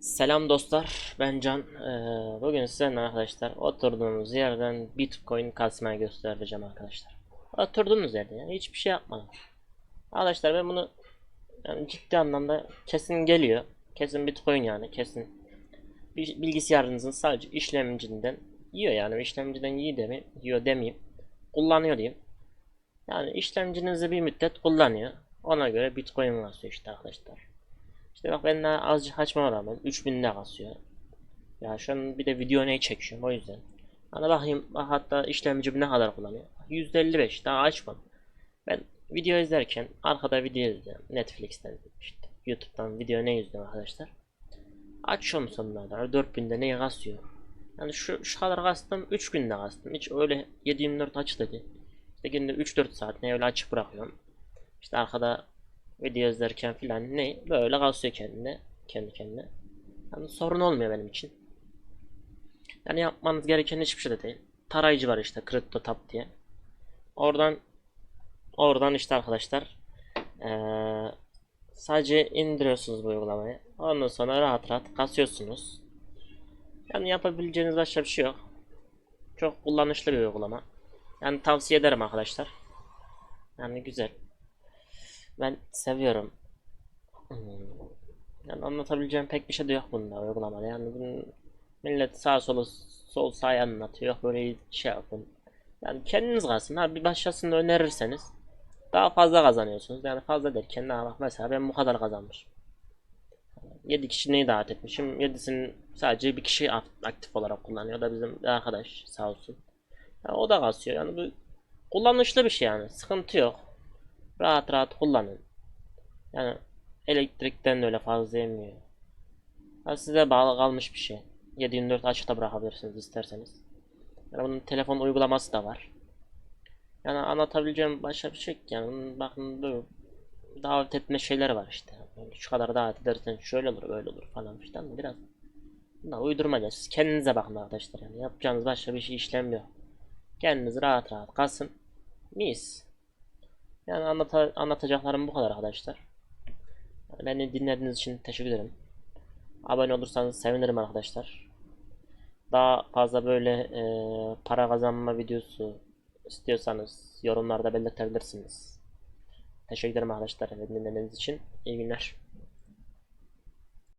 Selam dostlar, ben Can. Ee, bugün sizinle arkadaşlar oturduğumuz yerden Bitcoin kasmaya göstereceğim arkadaşlar. Oturduğunuz yerde yani hiçbir şey yapmadım. Arkadaşlar ben bunu yani ciddi anlamda kesin geliyor. Kesin Bitcoin yani kesin. Bil- Bilgisayarınızın sadece işlemcinden yiyor yani işlemciden yiyor demi, yiyor demeyeyim. Kullanıyor diyeyim. Yani işlemcinizi bir müddet kullanıyor. Ona göre Bitcoin basıyor işte arkadaşlar. İşte bak ben daha azıcık açmama rağmen 3000 ne kasıyor. Ya şu an bir de video ne çekiyorum o yüzden. Hani bakayım bak hatta işlemci ne kadar kullanıyor. %55 daha açmadım. Ben video izlerken arkada video izliyorum. Netflix'ten işte YouTube'dan video ne izliyorum arkadaşlar. Açıyorum sonuna 4000'de ne kasıyor. Yani şu, şu kadar kastım 3 günde kastım. Hiç öyle 7-24 aç dedi. İşte günde 3-4 saat ne öyle açık bırakıyorum. İşte arkada video izlerken filan ne böyle kasıyor kendine kendi kendine. Yani sorun olmuyor benim için. Yani yapmanız gereken hiçbir şey de değil. Tarayıcı var işte CryptoTab diye. Oradan oradan işte arkadaşlar eee, sadece indiriyorsunuz bu uygulamayı. Ondan sonra rahat rahat kasıyorsunuz. Yani yapabileceğiniz başka bir şey yok. Çok kullanışlı bir uygulama. Yani tavsiye ederim arkadaşlar. Yani güzel. Ben seviyorum. Hmm. Yani anlatabileceğim pek bir şey de yok bunda uygulamada. Yani bunun millet sağ solu sol sağ anlatıyor. Böyle şey yapın. Yani kendiniz kalsın. Ha bir başkasını önerirseniz daha fazla kazanıyorsunuz. Yani fazla derken ne bak mesela ben bu kadar kazanmışım. 7 kişi neyi davet etmişim. 7'sinin sadece bir kişi ak- aktif olarak kullanıyor. O da bizim arkadaş sağ olsun. Yani o da kasıyor. Yani bu kullanışlı bir şey yani. Sıkıntı yok. Rahat rahat kullanın. Yani elektrikten de öyle fazla yemiyor. Ha, size bağlı kalmış bir şey. 7/24 açıkta bırakabilirsiniz isterseniz. Yani bunun telefon uygulaması da var. Yani anlatabileceğim başka bir şey yok. Yani bakın böyle davet etme şeyleri var işte. Yani şu kadar davet edersen şöyle olur böyle olur falan filan biraz. Bunlar uydurmaca. Siz kendinize bakın arkadaşlar. Yani yapacağınız başka bir şey işlem yok. Kendiniz rahat rahat kalsın. Mis. Yani anlata anlatacaklarım bu kadar arkadaşlar. Beni dinlediğiniz için teşekkür ederim. Abone olursanız sevinirim arkadaşlar. Daha fazla böyle e, para kazanma videosu istiyorsanız yorumlarda belirtebilirsiniz. Teşekkür ederim arkadaşlar dinlediğiniz için. İyi günler.